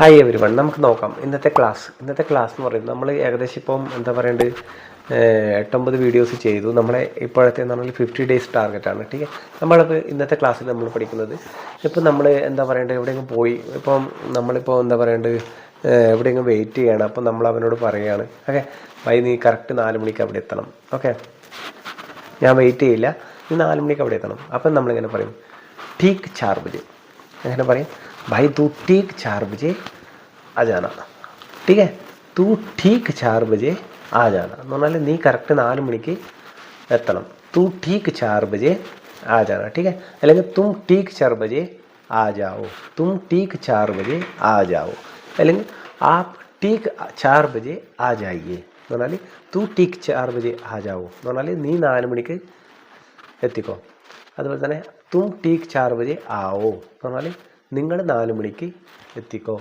Hi every one നമുക്ക് നോക്കാം. ഇന്നത്തെ ക്ലാസ് ഇന്നത്തെ ക്ലാസ് എന്ന് പറയുന്നത് നമ്മൾ ഏകദേശം ഇപ്പം എന്താ പറയണ്ടത് എട്ടൊമ്പത് വീഡിയോസ് ചെയ്തു. നമ്മളെ ഇപ്പോഴത്തെ നമ്മൾ ഫിഫ്റ്റി ഡേയ്സ് ടാർഗറ്റാണ് ടീ നമ്മളത് ഇന്നത്തെ ക്ലാസ്സിൽ നമ്മൾ പഠിക്കുന്നത്. ഇപ്പം നമ്മൾ എന്താ പറയണ്ടത് എവിടെയെങ്കിലും പോയി ഇപ്പം നമ്മളിപ്പോൾ എന്താ പറയണ്ടത് എവിടെയെങ്കിലും വെയിറ്റ് ചെയ്യണം. അപ്പം നമ്മൾ അവനോട് പറയുകയാണ് ഓക്കെ? വൈ നീ കറക്റ്റ് നാല് മണിക്ക് അവിടെ എത്തണം. ഓക്കെ? ഞാൻ വെയിറ്റ് ചെയ്യില്ല. നീ നാല് മണിക്ക് അവിടെ എത്തണം. അപ്പം നമ്മളിങ്ങനെ പറയും. ടീക്ക് ചാർബിൽ അങ്ങനെ പറയും? भाई तू ठीक चार बजे आ जाना ठीक है तू ठीक चार बजे आ जाना എന്ന് പറഞ്ഞാൽ നീ കറക്റ്റ് നാല് മണിക്ക് എത്തണം तू ठीक चार बजे आ जाना ठीक है അല്ലെങ്കിൽ तुम ठीक चार बजे आ जाओ तुम ठीक चार बजे आ जाओ അല്ലെങ്കിൽ आप ठीक चार बजे आ जाइए എന്ന് പറഞ്ഞാൽ तू ठीक चार बजे आ जाओ എന്ന് പറഞ്ഞാൽ നീ നാല് മണിക്ക് എത്തിക്കോ അതുപോലെ തന്നെ തും ടീക്ക് ചാർ ബജെ ആവോ എന്ന് പറഞ്ഞാൽ നിങ്ങൾ നാല് മണിക്ക് എത്തിക്കോ.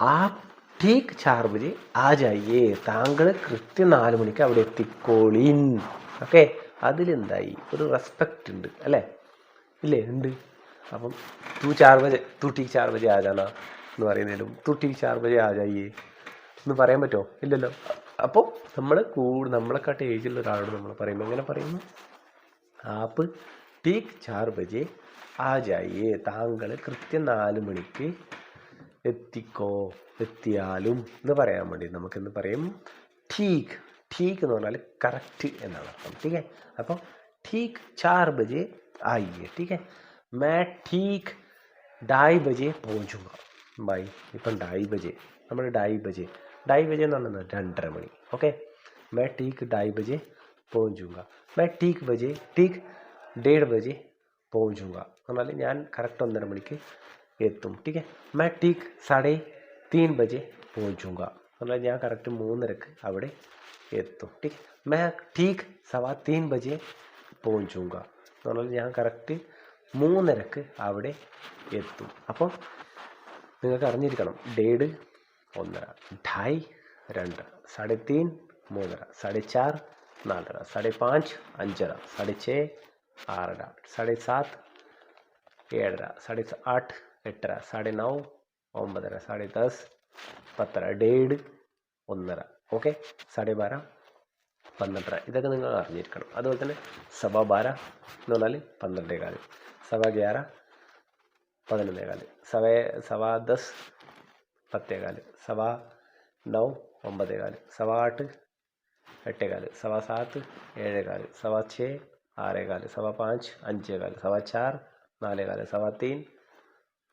ആ ടീക്ക് ചാർ ബജെ ആ ജയ്യേ താങ്കൾ കൃത്യം നാല് മണിക്ക് അവിടെ എത്തിക്കോളിൻ. ഓക്കെ? അതിലെന്തായി? ഒരു റെസ്പെക്റ്റ് ഉണ്ട് അല്ലേ? ഇല്ലേ? ഉണ്ട്. അപ്പം തൂ ചാർ ബജെ തൂ ടീക്ക് ചാർ ബജെ ആജാനാ ജാന എന്ന് പറയുന്നതിലും തൂ ടീക്ക് ചാർ ബജെ എന്ന് പറയാൻ പറ്റുമോ ഇല്ലല്ലോ. അപ്പോൾ നമ്മൾ കൂടു നമ്മളെക്കാട്ട് ഏജിലുള്ള ഒരാളോട് നമ്മൾ പറയുമ്പോൾ എങ്ങനെ പറയുന്നു? ആപ്പ് ടീക്ക് ചാർ ബജെ ആ ജായേ താങ്കൾ കൃത്യം നാല് മണിക്ക് എത്തിക്കോ എത്തിയാലും എന്ന് പറയാൻ വേണ്ടി നമുക്കെന്ന് പറയും ടീക്ക് ടീക്ക് എന്ന് പറഞ്ഞാൽ കറക്റ്റ് എന്നാണ് അർത്ഥം ठीक है അപ്പോൾ ठीक चार बजे आइए ठीक है मैं ठीक ढाई बजे पहुंचूंगा ബായ് ഇപ്പം ഡായി ബജെ നമ്മൾ ഡായി ബജെ ഡായി ബജെ എന്ന് പറഞ്ഞാൽ രണ്ടര മണി ഓക്കെ मैं ठीक ढाई बजे पहुंचूंगा मैं ठीक बजे ठीक डेढ़ बजे पहुंचूंगा എന്നാൽ ഞാൻ കറക്റ്റ് ഒന്നര മണിക്ക് എത്തും ठीक है मैं ठीक साढ़े तीन बजे पहुंचूंगा എന്നാൽ ഞാൻ കറക്റ്റ് മൂന്നരക്ക് അവിടെ എത്തും ठीक है मैं ठीक सवा तीन बजे पहुंचूंगा എന്ന് പറഞ്ഞാൽ ഞാൻ കറക്റ്റ് മൂന്നരക്ക് അവിടെ എത്തും അപ്പോൾ നിങ്ങൾക്ക് അറിഞ്ഞിരിക്കണം ഡേഡ് ഒന്നര ढाई രണ്ടര साढ़े तीन മൂന്നര साढ़े चार നാലര साढ़े पाँच അഞ്ചര साढ़े छः ആറര साढ़े सात ഏഴര साढ़े आठ എട്ടര साढ़े नौ ഒമ്പതര साढ़े दस പത്തര ഡേഡ് ഒന്നര ഓക്കെ साढ़े बारह പന്ത്രണ്ടര ഇതൊക്കെ നിങ്ങൾ അറിഞ്ഞിരിക്കണം അതുപോലെ തന്നെ സഭ ബാര എന്ന് പറഞ്ഞാൽ പന്ത്രണ്ടേ കാല് സഭ ഗ്യാര പതിനൊന്നേ കാല് സവ സവാ ദസ് പത്തേ കാല് സവാ നൗ ഒമ്പതേ കാല് സവാ ആട്ട് എട്ടേ കാല് സവാ സാത്ത് ഏഴേ കാല് സവാ ഛേ ആറേ കാൽ സവാ പാഞ്ച് അഞ്ചേ കാൽ സവാ ചാർ നാലേ കാൽ സവാ തീൻ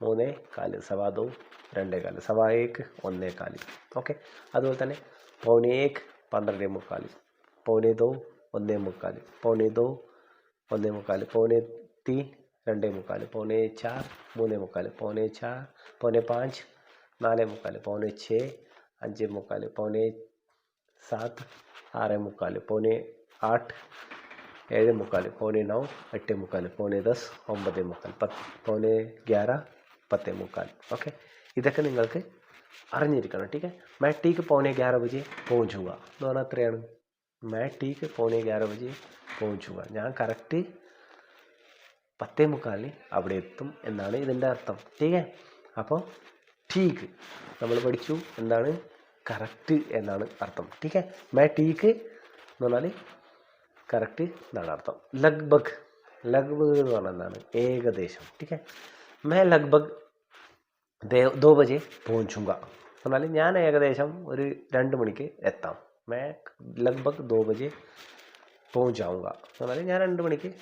മൂന്നേ കാൽ സവാ ദോ രണ്ടേ കാൽ സവാ ഏക്ക് ഒന്നേ കാൽ. ഓക്കെ. അതുപോലെ തന്നെ പൗനെ ഏക്ക് പന്ത്രണ്ടേ മുക്കാൽ. പൗനെ ദോ ഒന്നേ മുക്കാൽ. പൗനെ ദോ ഒന്നേ മുക്കാൽ. പൗനെ തീൻ രണ്ടേ മുക്കാൽ. പൗനെ ചാർ മൂന്നേ മുക്കാൽ. പൗനെ ചാർ പൗനെ പാഞ്ച് നാലേ മുക്കാൽ. പൗനെ ഛേ അഞ്ചേ മുക്കാൽ. പൗനെ സാത്ത് ആറേ മുക്കാൽ. പൗനെ ആട്ട് ഏഴ് മുക്കാൽ പൗനെ നൗ എട്ടേ മുക്കാൽ പൗനെ ദസ് ഒമ്പതേ മുക്കാൽ പത്ത് പൗനെ ഗ്യാര പത്തേ മുക്കാൽ. ഓക്കെ? ഇതൊക്കെ നിങ്ങൾക്ക് അറിഞ്ഞിരിക്കണം ടീക്കെ മാറ്റിക്ക് ടീക്ക് പൗനെ ഗ്യാര ബജെ പോഞ്ചുക എന്ന് പറഞ്ഞാൽ എത്രയാണ്? മാറ്റിക്ക് ടീക്ക് പൗനെ ഗ്യാര ബജെ പോഞ്ചുക ഞാൻ കറക്റ്റ് പത്തേ മുക്കാലിന് അവിടെ എത്തും എന്നാണ് ഇതിന്റെ അർത്ഥം ടീക്കെ അപ്പോൾ ടീക്ക് നമ്മൾ പഠിച്ചു എന്താണ്? കറക്റ്റ് എന്നാണ് അർത്ഥം ടീക്കെ മാറ്റിക്ക് എന്ന് പറഞ്ഞാൽ കറക്റ്റ് എന്നാണ് അർത്ഥം. ലഗ്ഭഗ് ലഗ്ഭഗ് എന്ന് പറഞ്ഞാൽ എന്താണ്? ഏകദേശം. ടീക്കേ മേ ലഗ്ഭഗ് ദേ ദോ ബജെ പോഞ്ചുങ്ക. പറഞ്ഞാൽ ഞാൻ ഏകദേശം ഒരു രണ്ട് മണിക്ക് എത്താം. മേ ലഗ്ഭഗ് ദോ ബജെ പോഞ്ചാവുക പറഞ്ഞാൽ ഞാൻ രണ്ട് മണിക്ക്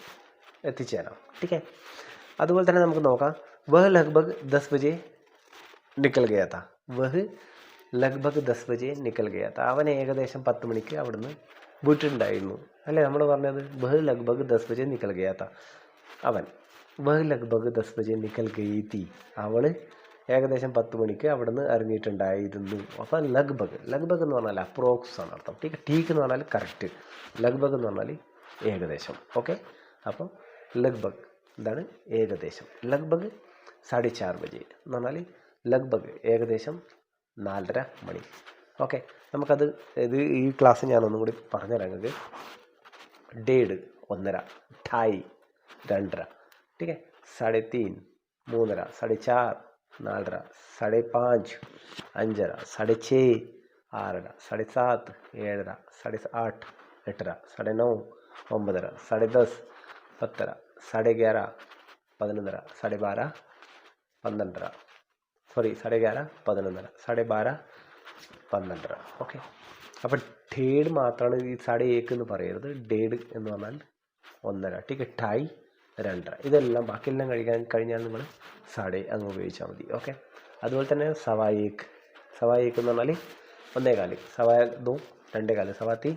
എത്തിച്ചേരാം. ടീക്കേ അതുപോലെ തന്നെ നമുക്ക് നോക്കാം. വഹ് ലഗ്ഭഗ് ദസ് ബജെ നിക്കൽ ഗയാത്ത വഹ് ലഗ്ഭഗ് ദസ് ബജെ നിക്കൽ ഗയാത്ത അവൻ ഏകദേശം പത്ത് മണിക്ക് അവിടുന്ന് വീട്ടിലുണ്ടായിരുന്നു അല്ലേ? നമ്മൾ പറഞ്ഞത് ബഹ് ലഗ്ബഗ് ദസ് ബജെ നിക്കൽ ഗയാത്ത അവൻ ബഹ് ലഗ്ബഗ് ദസ് ബജെ നിക്കൽ ഗയി തീ അവൾ ഏകദേശം പത്ത് മണിക്ക് അവിടെ നിന്ന് ഇറങ്ങിയിട്ടുണ്ടായിരുന്നു. അപ്പം ലഗ്ബഗ് ലഗ്ബഗ് എന്ന് പറഞ്ഞാൽ അപ്രോക്സ് ആണ് അർത്ഥം. ടീക്ക് ടീക്ക് എന്ന് പറഞ്ഞാൽ കറക്റ്റ്. ലഗ്ബഗ് എന്ന് പറഞ്ഞാൽ ഏകദേശം. ഓക്കെ? അപ്പം ലഗ്ബഗ് എന്താണ് ഏകദേശം. ലഗ്ബഗ് സാഡേ ചാർ ബജെ എന്ന് പറഞ്ഞാൽ ലഗ്ബഗ് ഏകദേശം നാലര മണി. ഓക്കെ? നമുക്കത് ഇത് ഈ ക്ലാസ് ഞാൻ ഒന്നും കൂടി പറഞ്ഞുതരാം നിങ്ങൾക്ക് ഡേഡ് ഒന്നര ഠായ് രണ്ടര ठीक है തീൻ മൂന്നര मूंदरा साढ़े നാലര नालरा പാഞ്ച് അഞ്ചര अंजरा ചേ छः आररा സാത്ത് ഏഴര एडरा ആട്ട് എട്ടര एटरा साढ़े ഒമ്പതര സാढ़े ദസ് പത്തര സാढ़े ഗ്യാര പതിനൊന്നര സാढ़े ബാര പന്ത്രണ്ടര സോറി സാढ़े ഗ്യാര പതിനൊന്നര സാढ़े ബാര പന്ത്രണ്ടര ഓക്കെ അപ്പോൾ ഡേഡ് മാത്രമാണ് ഈ സാഡേ ഏക്ക് എന്ന് പറയരുത് ഡേഡ് എന്ന് പറഞ്ഞാൽ ഒന്നര ടിക്ക് ഠായി രണ്ടര ഇതെല്ലാം ബാക്കിയെല്ലാം കഴിക്കാൻ കഴിഞ്ഞാൽ നിങ്ങൾ സാഡേ അങ്ങ് ഉപയോഗിച്ചാൽ മതി ഓക്കെ അതുപോലെ തന്നെ സവായേക്ക് സവായേക്ക് എന്ന് പറഞ്ഞാൽ ഒന്നേ കാൽ സവാ ദോ രണ്ടേ കാൽ സവാ തീൻ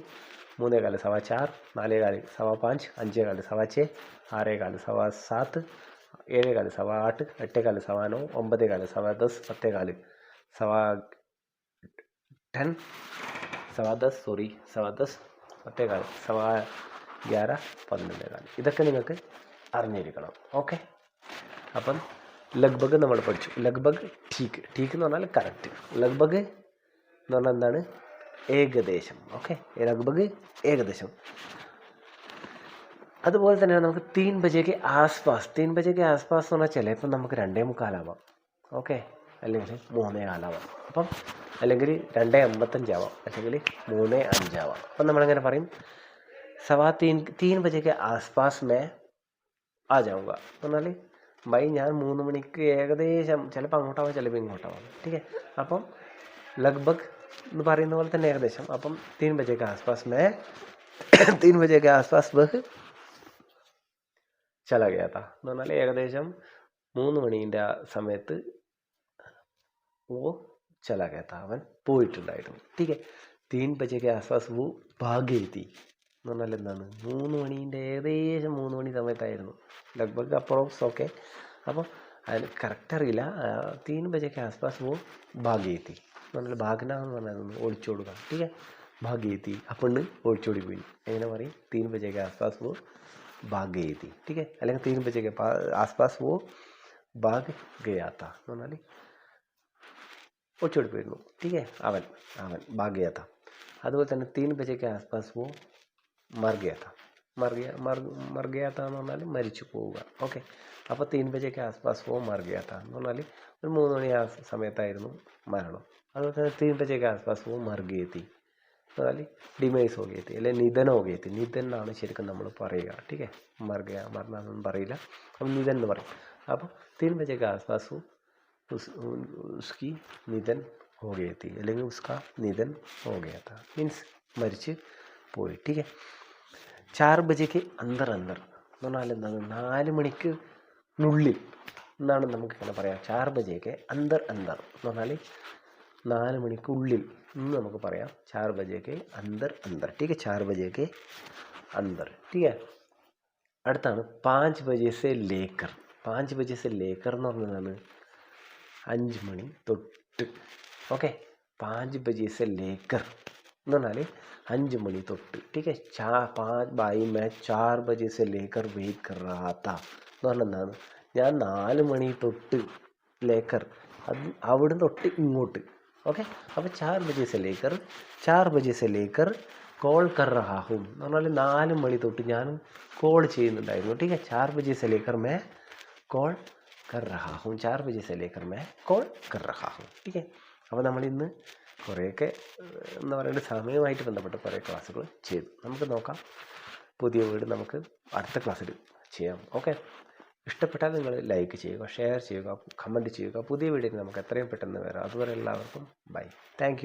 മൂന്നേ കാൽ സവാ ചാർ നാലേ കാൽ സവാ പാഞ്ച് അഞ്ചേ കാൽ സവാ ചേ ആറേ കാൽ സവാ സാത്ത് ഏഴേ കാൽ സവാ ആട്ട് എട്ടേ കാൽ സവാ നോ ഒമ്പതേ കാൽ സവാ ദസ് പത്തേ കാൽ സവാ ടെൻ സവാ ദസ് സോറി സവാ ദസ് കാൽ സവാ ഗ്യാര പന്ത്രണ്ടേ കാൽ. ഇതൊക്കെ നിങ്ങൾക്ക് അറിഞ്ഞിരിക്കണം. ഓക്കെ? അപ്പം ലഗ്ബഗ് നമ്മൾ പഠിച്ചു. ലഗ്ബഗ് ടീക്ക്. ടീക്ക് എന്ന് പറഞ്ഞാൽ കറക്റ്റ്. ലഗ്ബഗ് എന്ന് പറഞ്ഞാൽ എന്താണ്? ഏകദേശം. ഓക്കെ? ലഗ്ബഗ് ഏകദേശം. അതുപോലെ തന്നെ നമുക്ക് തീൻ ബജേക്ക് ആസ്പാസ്. തീൻ ബജേക്ക് ആസ്പാസ് എന്ന് പറഞ്ഞാൽ ചിലപ്പോൾ നമുക്ക് രണ്ടേ മുക്കാലാവാം. ഓക്കെ? അല്ലെങ്കിൽ മൂന്ന് നാലാവാം. അപ്പം അല്ലെങ്കിൽ രണ്ട് എൺപത്തഞ്ചാവാം അല്ലെങ്കിൽ മൂന്ന് അഞ്ചാവാം. അപ്പം നമ്മളങ്ങനെ പറയും? സവാ തീൻ തീൻ ബജയ്ക്ക് ആസ്പാസ് മേ ആ ജാവുക. എന്നാൽ ബൈ ഞാൻ മൂന്ന് മണിക്ക് ഏകദേശം ചിലപ്പോൾ അങ്ങോട്ടാവാം ചിലപ്പോൾ ഇങ്ങോട്ടാവാം. ठीक അപ്പം ലഗ്ബഗ് എന്ന് പറയുന്ന പോലെ തന്നെ ഏകദേശം. അപ്പം തീൻ ബജയ്ക്ക് ആസ്പാസ് മേ തീൻ ബജയ്ക്ക് ആസ്പാസ് ബഹ് ചല ഗയാത്ത എന്ന് പറഞ്ഞാൽ ഏകദേശം മൂന്ന് മണീന്റെ ആ സമയത്ത് ഓ ചല ഗയാത്ത അവൻ പോയിട്ടുണ്ടായിരുന്നു ठीक തീൻ ബജേക്ക് ആസ്പാസ് വോ ഭാഗ്യത്തി എന്ന് പറഞ്ഞാൽ എന്താണ് മൂന്ന് മണീൻ്റെ ഏകദേശം മൂന്ന് മണി സമയത്തായിരുന്നു ലഗ്ഭഗ് അപ്രോക്സ് ഓക്കെ അപ്പോൾ അതിന് കറക്റ്റ് അറിയില്ല തീൻ ബജയ്ക്ക് ആസ്പാസ് പോ ഭാഗ്യത്തി എന്ന് പറഞ്ഞാൽ ഭാഗ്ന എന്ന് പറഞ്ഞാൽ ഒളിച്ചോടുക ठीक है ഭാഗ്യത്തി ആ പെണ്ണ് ഒളിച്ചോടി പോയി എങ്ങനെ പറയും തീൻ ബജയ്ക്ക് ആസ്പാസ് പോ ഭാഗ്യത്തി ठीक है അല്ലെങ്കിൽ തീൻ ബജയ്ക്ക് ആസ്പാസ് പോ ഭാഗ് ഗയാത്ത എന്ന് പറഞ്ഞാൽ ഒളിച്ചോടി പോയിരുന്നു ठीक है അവൻ അവൻ ഭാഗ്യയാത്ത അതുപോലെ തന്നെ തീൻ ബജയ്ക്ക് ആസ്പാസ് പോ മർ ഗയാ था മർ ഗയാ മർ മർ ഗയാ था എന്ന് പറഞ്ഞാൽ മരിച്ചു പോവുക ഓക്കെ അപ്പോൾ തീൻ ബജയ്ക്ക് ആസ്പാസ് പോ മർ ഗയാ था എന്ന് പറഞ്ഞാൽ ഒരു മൂന്ന് മണി ആ സമയത്തായിരുന്നു മരണം അതുപോലെ തന്നെ തീൻ ബജയ്ക്ക് ആസ്പാസ് പോ മർ ഗയി തി എന്ന് പറഞ്ഞാൽ ഡിമൈസ് ഹോ ഗയി തി അല്ലെ നിധൻ ഹോ ഗയി തി നിധൻ എന്നാണ് ശരിക്കും നമ്മൾ പറയുക ठीक है മർ ഗയാ മരണമൊന്നും പറയില്ല അപ്പം നിധൻ എന്ന് പറയും അപ്പോൾ തീൻ ബജയ്ക്ക് ആസ്പാസ് പോ उस उसकी निधन हो गई थी അല്ലെങ്കിൽ उसका निधन हो गया था മീൻസ് മരിച്ച് പോയി ठीक है ചാർ ബജയ്ക്ക് അന്തർ അന്തർ എന്ന് പറഞ്ഞാൽ എന്താണ് നാല് മണിക്ക് നുള്ളിൽ എന്നാണ് നമുക്ക് ഇങ്ങനെ പറയാം ചാർ ബജയ്ക്ക് അന്തർ അന്തർ എന്ന് പറഞ്ഞാൽ നാല് മണിക്കുള്ളിൽ എന്ന് നമുക്ക് പറയാം ചാർ ബജയ്ക്ക് അന്തർ അന്തർ ठीक है ചാർ ബജയ്ക്ക് അന്തർ ठीक है അടുത്താണ് പാഞ്ച് ബജെ സെ ലേക്കർ പാഞ്ച് ബജെ സെ ലേക്കർ എന്ന് പറഞ്ഞതാണ് അഞ്ച് മണി തൊട്ട് ഓക്കെ പാഞ്ച് ബജെ സെ ലേക്കർ എന്ന് പറഞ്ഞാൽ അഞ്ച് മണി തൊട്ട് ठीक है चार पाँच भाई मैं चार बजे से लेकर वेट कर रहा था എന്ന് പറഞ്ഞാൽ എന്താണ് ഞാൻ നാല് മണി തൊട്ട് ലേക്കർ അത് അവിടെ തൊട്ട് ഇങ്ങോട്ട് ഓക്കെ അപ്പോൾ ചാർ ബജെ സെ ലേക്കർ ചാർ ബജെ സെ ലേക്കർ കോൾ കർ റഹാ ഹും എന്ന് പറഞ്ഞാൽ നാല് മണി തൊട്ട് ഞാൻ കോൾ ചെയ്യുന്നുണ്ടായിരുന്നു ठीक है चार बजे से लेकर मैं കോൾ കർ റഹാ ഹും ചാർ ബജെ സെ ലേക്കർ മേ കോൾ കർ റഹാ ഹും ठीक है അപ്പോൾ നമ്മൾ ഇന്ന് കുറേയൊക്കെ എന്താ പറയുക സമയമായിട്ട് ബന്ധപ്പെട്ട കുറേ ക്ലാസ്സുകൾ ചെയ്തു നമുക്ക് നോക്കാം പുതിയ വീട് നമുക്ക് അടുത്ത ക്ലാസ്സിൽ ചെയ്യാം ഓക്കെ ഇഷ്ടപ്പെട്ടാൽ നിങ്ങൾ ലൈക്ക് ചെയ്യുക ഷെയർ ചെയ്യുക കമൻറ്റ് ചെയ്യുക പുതിയ വീഡിയോയിൽ നമുക്ക് എത്രയും പെട്ടെന്ന് വരാം അതുവരെ എല്ലാവർക്കും ബൈ താങ്ക്